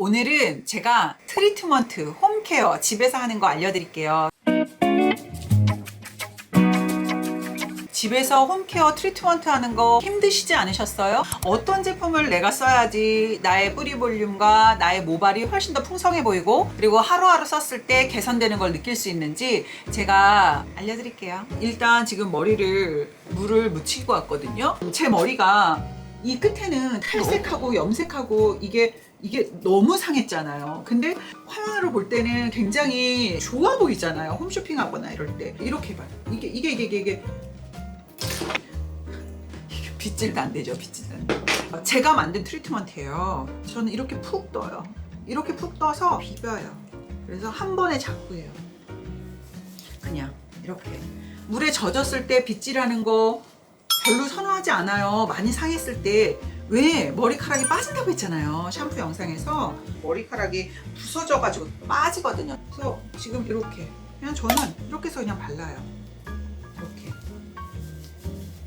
오늘은 제가 트리트먼트, 홈케어 집에서 하는 거 알려드릴게요. 집에서 홈케어 트리트먼트 하는 거 힘드시지 않으셨어요? 어떤 제품을 내가 써야지 나의 뿌리 볼륨과 나의 모발이 훨씬 더 풍성해 보이고 그리고 하루하루 썼을 때 개선되는 걸 느낄 수 있는지 제가 알려드릴게요. 일단 지금 머리를 물을 묻히고 왔거든요. 제 머리가 이 끝에는 탈색하고 염색하고 이게 이게 너무 상했잖아요. 근데 화면으로 볼 때는 굉장히 좋아 보이잖아요. 홈쇼핑하거나 이럴 때 이렇게 봐요. 이게 이게 이게 이게, 이게 빗질도 안 되죠. 돼. 제가 만든 트리트먼트예요. 저는 이렇게 푹 떠요. 이렇게 푹 떠서 비벼요. 그래서 한 번에 잡고 해요. 그냥 이렇게 물에 젖었을 때 빗질하는 거 별로 선호하지 않아요. 많이 상했을 때. 왜 머리카락이 빠진다고 했잖아요. 샴푸 영상에서 머리카락이 부서져 가지고 빠지거든요. 그래서 지금 이렇게 그냥 저는 이렇게 해서 그냥 발라요. 이렇게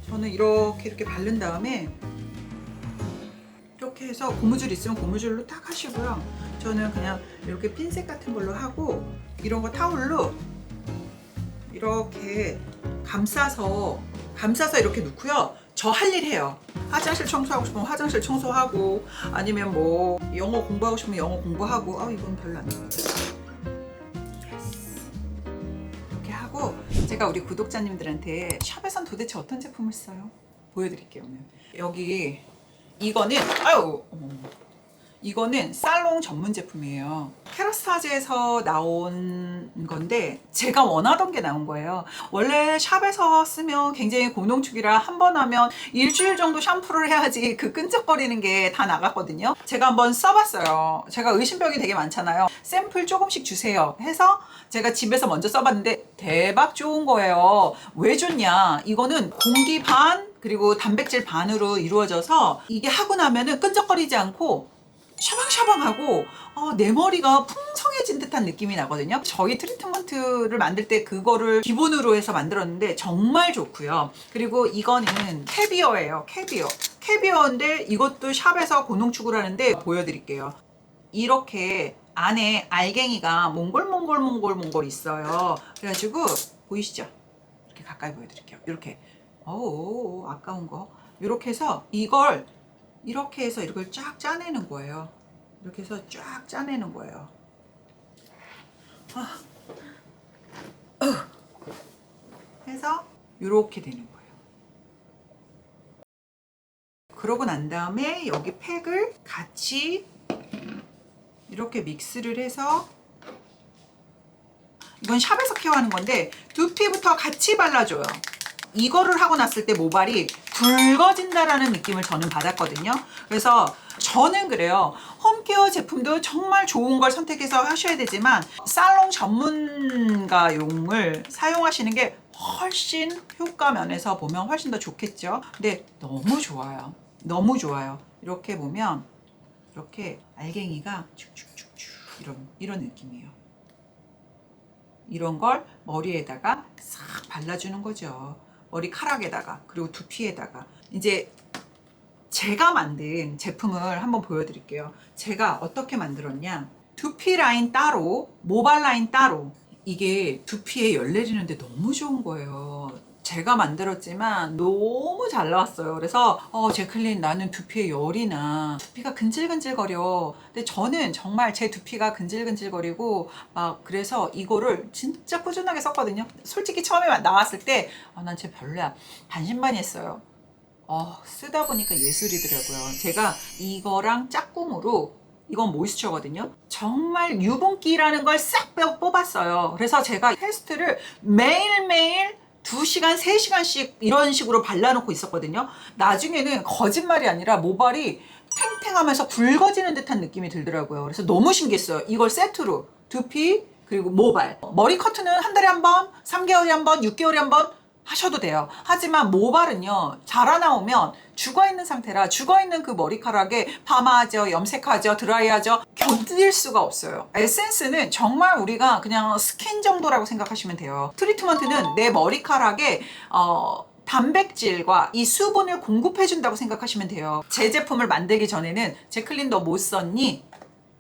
저는 이렇게 이렇게 바른 다음에 이렇게 해서 고무줄 있으면 고무줄로 딱 하시고요. 저는 그냥 이렇게 핀셋 같은 걸로 하고 이런 거 타올로 이렇게 감싸서 감싸서 이렇게 놓고요. 저 할 일 해요. 화장실 청소하고 싶으면 화장실 청소하고 아니면 뭐 영어 공부하고 싶으면 영어 공부하고 아 이건 별로 안. 이렇게 하고 제가 우리 구독자님들한테 샵에선 도대체 어떤 제품을 써요? 보여드릴게요. 여기 이거는 아유 어머. 이거는 살롱 전문 제품이에요. 캐러스타즈에서 나온 건데 제가 원하던 게 나온 거예요. 원래 샵에서 쓰면 굉장히 고농축이라 한 번 하면 일주일 정도 샴푸를 해야지 그 끈적거리는 게 다 나갔거든요. 제가 한번 써봤어요. 제가 의심병이 되게 많잖아요. 샘플 조금씩 주세요 해서 제가 집에서 먼저 써봤는데 대박 좋은 거예요. 왜 좋냐? 이거는 공기 반 그리고 단백질 반으로 이루어져서 이게 하고 나면은 끈적거리지 않고 샤방샤방하고 어, 내 머리가 풍성해진 듯한 느낌이 나거든요. 저희 트리트먼트를 만들 때 그거를 기본으로 해서 만들었는데 정말 좋고요. 그리고 이거는 캐비어예요. 캐비어. 캐비어인데 이것도 샵에서 고농축을 하는데 보여드릴게요. 이렇게 안에 알갱이가 몽골몽골몽골몽골 있어요. 그래가지고 보이시죠? 이렇게 가까이 보여드릴게요. 이렇게 어우 아까운 거 이렇게 해서 이걸 이렇게 해서 이걸 쫙 짜내는 거예요. 이렇게 해서 쫙 짜내는 거예요. 아. 어. 해서 이렇게 되는 거예요. 그러고 난 다음에 여기 팩을 같이 이렇게 믹스를 해서 이건 샵에서 케어하는 건데 두피부터 같이 발라줘요. 이거를 하고 났을 때 모발이 붉어진다라는 느낌을 저는 받았거든요. 그래서 저는 그래요. 홈케어 제품도 정말 좋은 걸 선택해서 하셔야 되지만 살롱 전문가용을 사용하시는 게 훨씬 효과 면에서 보면 훨씬 더 좋겠죠. 근데 너무 좋아요. 너무 좋아요. 이렇게 보면 이렇게 알갱이가 축축축축 이런 이런 느낌이에요. 이런 걸 머리에다가 싹 발라주는 거죠. 머리카락에다가 그리고 두피에다가 이제 제가 만든 제품을 한번 보여드릴게요. 제가 어떻게 만들었냐? 두피 라인 따로, 모발 라인 따로. 이게 두피에 열 내리는데 너무 좋은 거예요. 제가 만들었지만 너무 잘 나왔어요. 그래서 어 제클린 나는 두피에 열이 나 두피가 근질근질거려. 근데 저는 정말 제 두피가 근질근질거리고 막 그래서 이거를 진짜 꾸준하게 썼거든요. 솔직히 처음에 나왔을 때 난쟤 별로야 반신반의했어요. 어, 쓰다 보니까 예술이더라고요. 제가 이거랑 짝꿍으로 이건 모이스처거든요. 정말 유분기라는 걸 싹 뽑았어요. 그래서 제가 테스트를 매일매일 2시간, 3시간씩 이런 식으로 발라놓고 있었거든요. 나중에는 거짓말이 아니라 모발이 탱탱하면서 붉어지는 듯한 느낌이 들더라고요. 그래서 너무 신기했어요. 이걸 세트로 두피 그리고 모발. 머리 커트는 한 달에 한 번, 3개월에 한 번, 6개월에 한 번 하셔도 돼요. 하지만 모발은요, 자라나오면 죽어 있는 상태라 죽어 있는 그 머리카락에 파마하죠, 염색하죠, 드라이하죠. 견딜 수가 없어요. 에센스는 정말 우리가 그냥 스킨 정도라고 생각하시면 돼요. 트리트먼트는 내 머리카락에 어, 단백질과 이 수분을 공급해준다고 생각하시면 돼요. 제 제품을 만들기 전에는 제클린 너 못 썼니?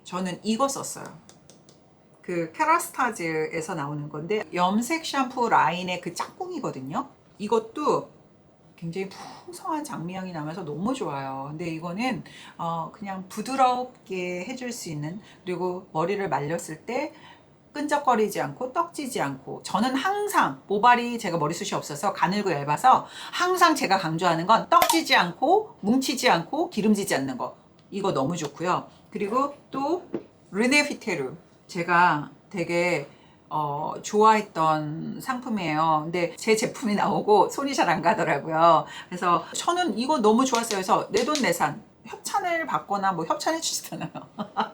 저는 이거 썼어요. 그 캐라스타즈에서 나오는 건데 염색 샴푸 라인의 그 짝꿍이거든요. 이것도 굉장히 풍성한 장미향이 나면서 너무 좋아요. 근데 이거는 어 그냥 부드럽게 해줄 수 있는 그리고 머리를 말렸을 때 끈적거리지 않고 떡지지 않고 저는 항상 모발이 제가 머리숱이 없어서 가늘고 얇아서 항상 제가 강조하는 건 떡지지 않고 뭉치지 않고 기름지지 않는 거 이거 너무 좋고요. 그리고 또 르네 피테르 제가 되게 어, 좋아했던 상품이에요. 근데 제 제품이 나오고 손이 잘 안 가더라고요. 그래서 저는 이거 너무 좋았어요. 그래서 내 돈 내산 협찬을 받거나 뭐 협찬해 주시잖아요.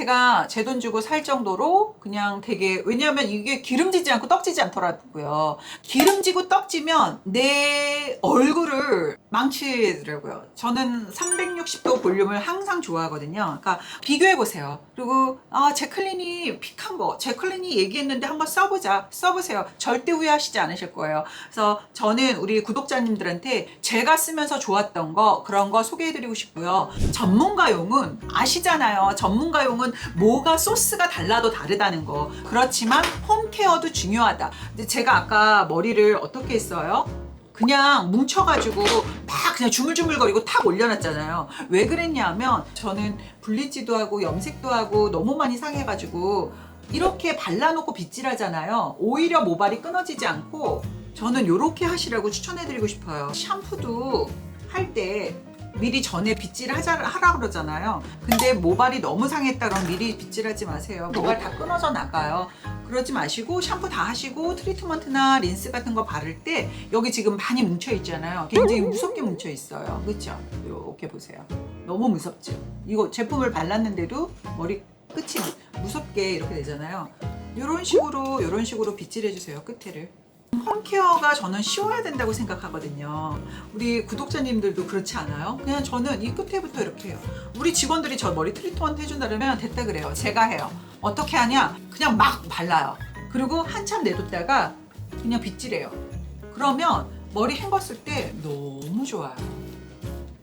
제가 제 돈 주고 살 정도로 그냥 되게 왜냐하면 이게 기름지지 않고 떡지지 않더라고요. 기름지고 떡지면 내 얼굴을 망치더라고요. 저는 360도 볼륨을 항상 좋아하거든요. 그러니까 비교해 보세요. 그리고 아 제클린이 픽한 거, 제클린이 얘기했는데 한번 써보자, 써보세요. 절대 후회하시지 않으실 거예요. 그래서 저는 우리 구독자님들한테 제가 쓰면서 좋았던 거 그런 거 소개해드리고 싶고요. 전문가용은 아시잖아요. 전문가용은 뭐가 소스가 달라도 다르다는 거. 그렇지만 홈케어도 중요하다. 근데 제가 아까 머리를 어떻게 했어요? 그냥 뭉쳐가지고 막 그냥 주물주물거리고 탁 올려놨잖아요. 왜 그랬냐면 저는 블리치도 하고 염색도 하고 너무 많이 상해가지고 이렇게 발라놓고 빗질하잖아요. 오히려 모발이 끊어지지 않고 저는 이렇게 하시라고 추천해드리고 싶어요. 샴푸도 할 때 미리 전에 빗질 하자, 하라 그러잖아요. 근데 모발이 너무 상했다 그러면 미리 빗질하지 마세요. 모발 다 끊어져 나가요. 그러지 마시고 샴푸 다 하시고 트리트먼트나 린스 같은 거 바를 때 여기 지금 많이 뭉쳐 있잖아요. 굉장히 무섭게 뭉쳐 있어요. 그렇죠? 이렇게 보세요. 너무 무섭죠? 이거 제품을 발랐는데도 머리 끝이 무섭게 이렇게 되잖아요. 이런 식으로 이런 식으로 빗질해 주세요. 끝에를. 홈케어가 저는 쉬워야 된다고 생각하거든요. 우리 구독자님들도 그렇지 않아요? 그냥 저는 이 끝에부터 이렇게 해요. 우리 직원들이 저 머리 트리트먼트 해준다면 됐다 그래요. 제가 해요. 어떻게 하냐? 그냥 막 발라요. 그리고 한참 내뒀다가 그냥 빗질해요. 그러면 머리 헹궜을 때 너무 좋아요.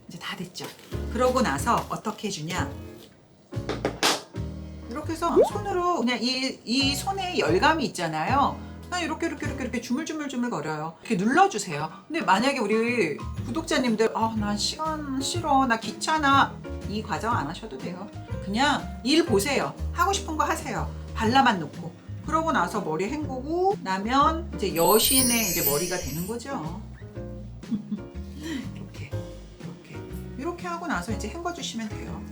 이제 다 됐죠. 그러고 나서 어떻게 해주냐? 이렇게 해서 손으로 그냥 이, 이 손에 열감이 있잖아요. 그냥 이렇게 이렇게 이렇게 이렇게 주물주물주물 거려요. 이렇게 눌러주세요. 근데 만약에 우리 구독자님들 아난 시간 싫어 나 귀찮아 이 과정 안 하셔도 돼요. 그냥 일 보세요. 하고 싶은 거 하세요. 발라만 놓고. 그러고 나서 머리 헹구고 나면 이제 여신의 이제 머리가 되는 거죠. 이렇게 이렇게 이렇게 하고 나서 이제 헹궈 주시면 돼요.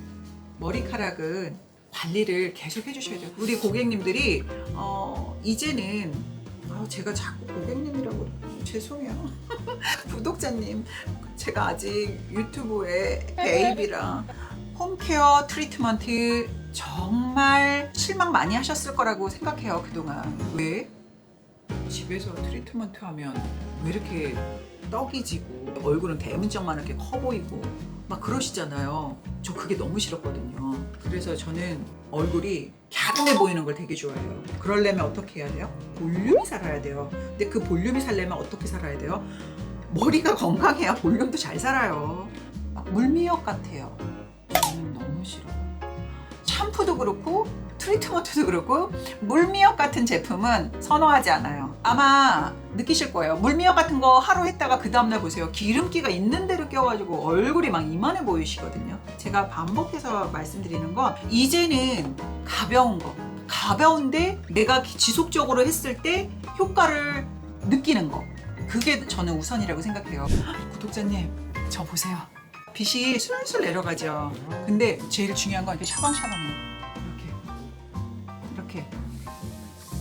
머리카락은 관리를 계속 해주셔야 돼요. 우리 고객님들이 어, 이제는 아, 제가 자꾸 고객님이라고. 죄송해요. 구독자님, 제가 아직 유튜브에 베이비랑 홈케어 트리트먼트 정말 실망 많이 하셨을 거라고 생각해요 그동안. 왜? 집에서 트리트먼트 하면 왜 이렇게 떡이 지고 얼굴은 대문짝만하게 커 보이고 막 그러시잖아요. 저 그게 너무 싫었거든요. 그래서 저는 얼굴이 갸름해 보이는 걸 되게 좋아해요. 그러려면 어떻게 해야 돼요? 볼륨이 살아야 돼요. 근데 그 볼륨이 살려면 어떻게 살아야 돼요? 머리가 건강해야 볼륨도 잘 살아요. 막 물미역 같아요. 저는 너무 싫어. 샴푸도 그렇고 트리트먼트도 그렇고 물미역 같은 제품은 선호하지 않아요. 아마 느끼실 거예요. 물미역 같은 거 하루 했다가 그 다음날 보세요. 기름기가 있는 대로 껴가지고 얼굴이 막 이만해 보이시거든요. 제가 반복해서 말씀드리는 건 이제는 가벼운 거. 가벼운데 내가 지속적으로 했을 때 효과를 느끼는 거. 그게 저는 우선이라고 생각해요. 구독자님, 저 보세요. 빛이 술술 내려가죠. 근데 제일 중요한 건 이렇게 샤방샤방해요. 이렇게.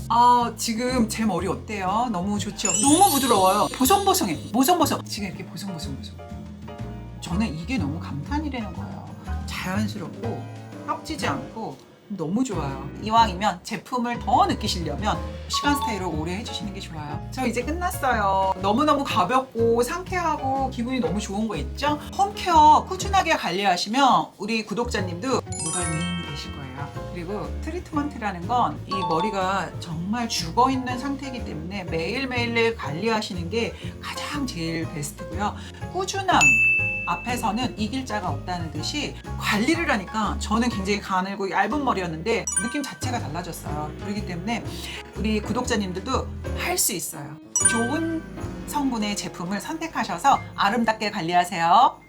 아, 지금 제 머리 어때요? 너무 좋죠? 너무 부드러워요. 보송보송해. 보송보송. 지금 이렇게 보송보송보송. 저는 이게 너무 감탄이라는 거예요. 자연스럽고 떡지지 않고 너무 좋아요. 이왕이면 제품을 더 느끼시려면 시간 스타일을 오래 해주시는 게 좋아요. 저 이제 끝났어요. 너무너무 가볍고 상쾌하고 기분이 너무 좋은 거 있죠? 홈케어 꾸준하게 관리하시면 우리 구독자님도 모발 미인이 되실 거예요. 그리고 트리트먼트라는 건 이 머리가 정말 죽어 있는 상태이기 때문에 매일매일 관리하시는 게 가장 제일 베스트고요. 꾸준함. 앞에서는 이길 자가 없다는 듯이 관리를 하니까 저는 굉장히 가늘고 얇은 머리였는데 느낌 자체가 달라졌어요. 그렇기 때문에 우리 구독자님들도 할 수 있어요. 좋은 성분의 제품을 선택하셔서 아름답게 관리하세요.